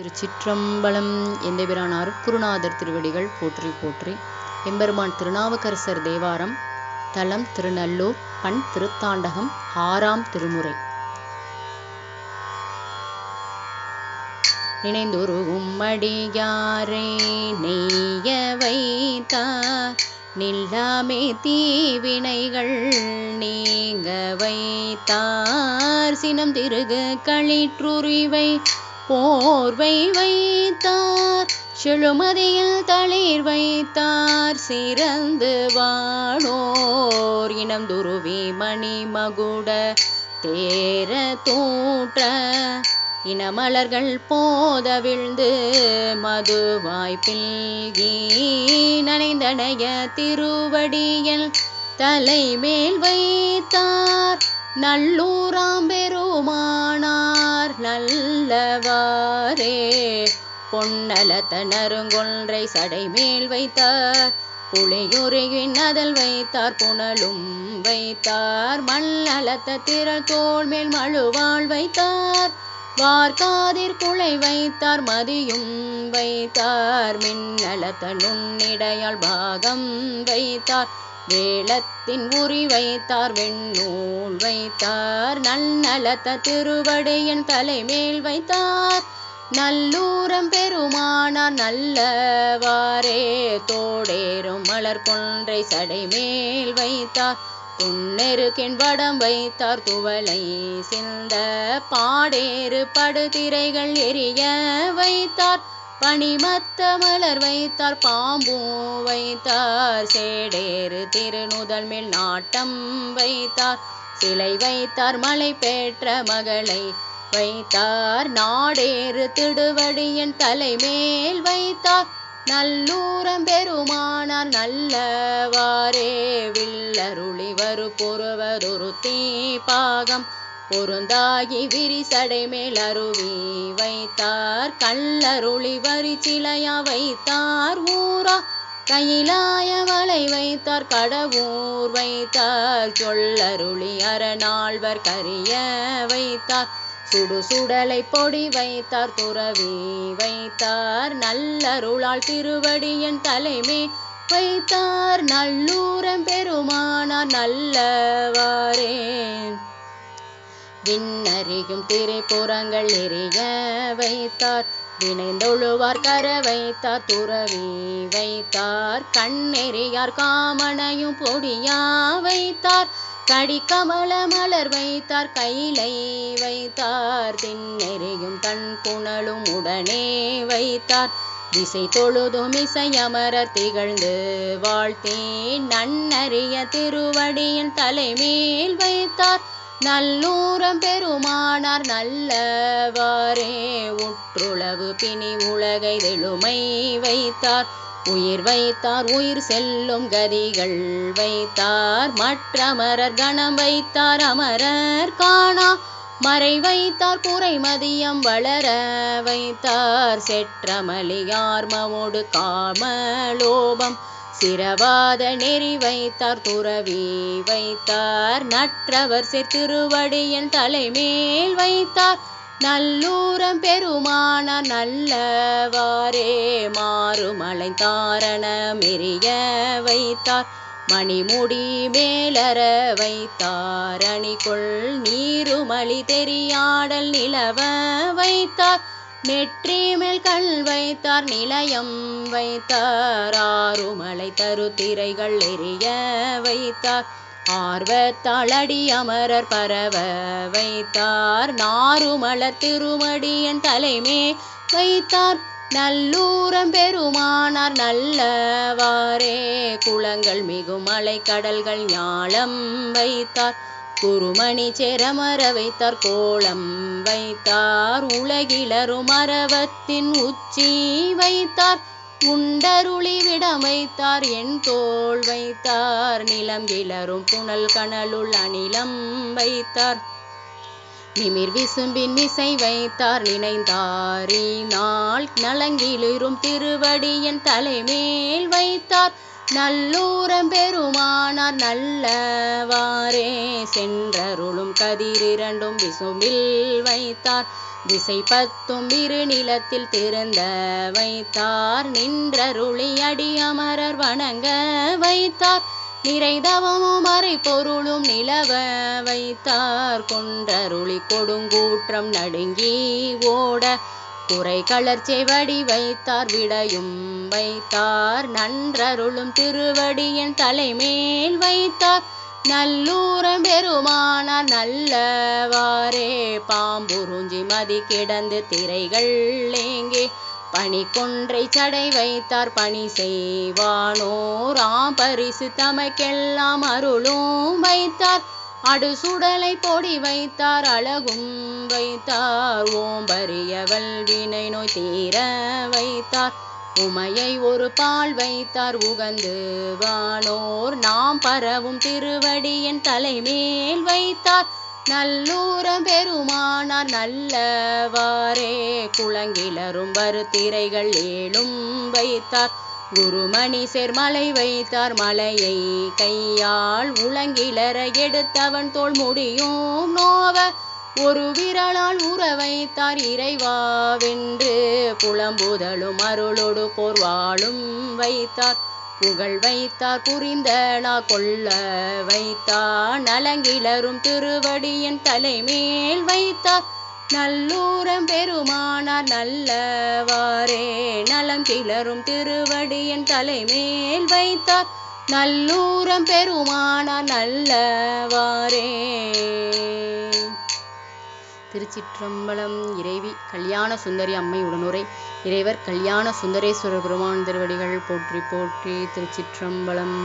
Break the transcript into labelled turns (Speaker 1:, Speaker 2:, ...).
Speaker 1: திருச்சிற்றம்பலம் எந்தபிரான் அருட்குருநாதர் திருவடிகள் போற்றி போற்றி. எம்பெருமான் திருநாவுக்கரசர் தேவாரம் தலம் திருநல்லூர் பண் திருத்தாண்டகம் ஆறாம் திருமுறை. நினைந்துருகும் உம்மடியாரே நெய்ய வைத்தார் நில்லாமே தீவினைகள் நீங்க வைத்தார். சினம் திருகு களிற்றுரிவை போர்வை வைத்தார் செழுமதியில் தளிர் வைத்தார் சிறந்து வாழோர் இனம் துருவி மணி மகுட தேர தூற்ற. இனமலர்கள் போதவிழ்ந்து மதுவாய் பில்கி நனைந்தனைய திருவடியில் தலைமேல் வைத்தார். நல்லூராம் பெருமானார் நல்லவாரே பொன்னலத்த நறுங்கொன்றை சடைமேல் வைத்தார் புளியுருகின் அதல் வைத்தார் புனலும் வைத்தார் மண்ணலத்த திரள் தோல் மேல் மழுவாள் வைத்தார் வார்காதிர் குலை வைத்தார் மதியும் வைத்தார் மின்னலத்த நுண்ணிடையால் பாகம் வைத்தார். வேளத்தின் உரி வைத்தார் வெண்ணூல் வைத்தார் நன்னலத்த திருவடியின் தலைமேல் வைத்தார். நல்லூரம் பெருமானார் நல்லவாரே தோடேறும் மலர் கொன்றை சடைமேல் வைத்தார். துண்ணெருக்கின் வடம் வைத்தார் துவலை சிந்த பாடேறு படுதிரைகள் எரிய வைத்தார். பனிமத்த மலர் வைத்தார் பாம்பும் வைத்தார் சேடேறு திருநுதல் மேல் நாட்டம் வைத்தார் சிலை வைத்தார் மலை பெற்ற மகளை வைத்தார் நாடேறு திடுவடியின் தலைமேல் வைத்தார் நல்லூரம் பெருமானார் நல்லவாரே வில்லருளி வரு பொறுவதொரு தீபாகம் பொருந்தாகி விரிசடை மேல் அருவி வைத்தார் கல்லருளி வரி சிலையா வைத்தார் ஊரா கையிலாய வலை வைத்தார் கடவுர் வைத்தார் சொல்லருளி அரணாழ்வர் கரிய வைத்தார் சுடு சுடலை பொடி வைத்தார் துறவி வைத்தார் நல்லருளால் திருவடியன் தலைமே வைத்தார் நல்லூரம் பெருமானார் நல்லவாரே விண்ணறியும் திரைப்புறங்கள் எரிய வைத்தார். வினைந்தொழுவார் கர வைத்தார் துறவி வைத்தார். கண்ணெறியார் காமனையும் பொடியா வைத்தார். கடிக்கமல மலர் வைத்தார் கையிலை வைத்தார். திண்ணெறியும் தன் புனலும் உடனே வைத்தார். திசை தொழுதும் இசை அமரர் திகழ்ந்து வாழ்த்தே. நன்னறிய திருவடியின் தலைமேல் வைத்தார். நல்லூரம் பெருமானார் நல்லவாரே உற்றுளவு பிணி உலகை தெழுமை வைத்தார். உயிர் வைத்தார் உயிர் செல்லும் கதிகள் வைத்தார். மற்றமரர் கணம் வைத்தார் அமரர் காணா. மறை வைத்தார் குறை மதியம் வளர வைத்தார். செற்றமலியார்மோடு காமலோபம். சிரவாத நெறி வைத்தார் துறவி வைத்தார். நற்றவர் திருவடியின் தலைமேல் வைத்தார். நல்லூரம் பெருமானார் நல்லவாரே மாறுமலை தாரண மெரிய வைத்தார். மணிமுடி மேலற வைத்தார் அணிக்குள் நீருமளி தெரியாடல் நிலவ வைத்தார். நெற்றி மேல் கல் வைத்தார் நிலையம் வைத்தார். ஆறுமலை தரு திரைகள் எரிய வைத்தார். ஆர்வத்தாளடி அமரர் பரவ வைத்தார். நாருமலர் திருமடியின் தலைமே வைத்தார். நல்லூரம் பெருமானார் நல்லவாரே குளங்கள் மிகும் மலை கடல்கள் ஞாலம் வைத்தார். குருமணி செரமர வைத்தார் கோலம் வைத்தார் உலகிலரும் அரவத்தின் உச்சி வைத்தார் உண்டருளி விடம் வைத்தார் என் தோல் வைத்தார் நிலம் கிளரும் புனல் கனலுள் அணிலம் வைத்தார். நிமிர் விசும்பின் விசை வைத்தார் நினைந்தாரி நாள் நலங்கிலிரும் திருவடியின் தலைமேல் வைத்தார். நல்லூரம் பெருமானார் நல்லவாறே. சென்றருளும் கதிரிரண்டும் விசும்பில் வைத்தார். திசை பத்தும் இரு நிலத்தில் திறந்த வைத்தார். நின்றருளி அடி அமரர் வணங்க வைத்தார். நிறைதவமும் மறை பொருளும் நிலவ வைத்தார். கொன்றருளி கொடுங்கூற்றம் நடுங்கி ஓட குறை கலர்ச்செவடி வைத்தார் விடையும் வைத்தார். நன்றருளும் திருவடியின் தலைமேல் வைத்தார். நல்லூரம் பெருமானார் நல்லவாறே. பாம்புருஞ்சி மதி கிடந்து திரைகள் ஏங்கே. பணி கொன்றை சடை வைத்தார் பணி செய்வானோராம் பரிசு தமக்கெல்லாம் அருளும் வைத்தார். அடு சுடலை பொடி வைத்தார் அழகும் வைத்தார். ஓம்பரியவள் வினை நோய் தீர வைத்தார். உமையை ஒரு பால் வைத்தார் உகந்து வானோர். நாம் பரவும் திருவடியின் தலைமேல் வைத்தார். நல்லூரம் பெருமானார் நல்லவாறே. குளங்கிலரும் வருத்திரைகள் ஏழும் வைத்தார். குருமணி சேர்மலை வைத்தார் மலையை கையால் உலங்கிலற எடுத்தவன் தோல் முடியும் நோவ. ஒரு விரலால் உற வைத்தார் இறைவாவென்று புலம்புதலும் அருளோடு போர்வாளும் வைத்தார். புகழ் வைத்தார் புரிந்தனா கொள்ள வைத்தார். நலங்கிளரும் திருவடியின் தலைமேல் வைத்தார். நல்லூரம் பெருமானார் நல்லவாறே நலம் கிளரும் திருவடியின் தலைமேல் வைத்தார். நல்லூரம் பெருமானார் நல்லவாரே திருச்சிற்றம்பலம் இறைவி கல்யாண சுந்தரி அம்மை உடனுரை. இறைவர் கல்யாண சுந்தரேஸ்வரர் பெருமான் திருவடிகள் போற்றி போற்றி திருச்சிற்றம்பலம்.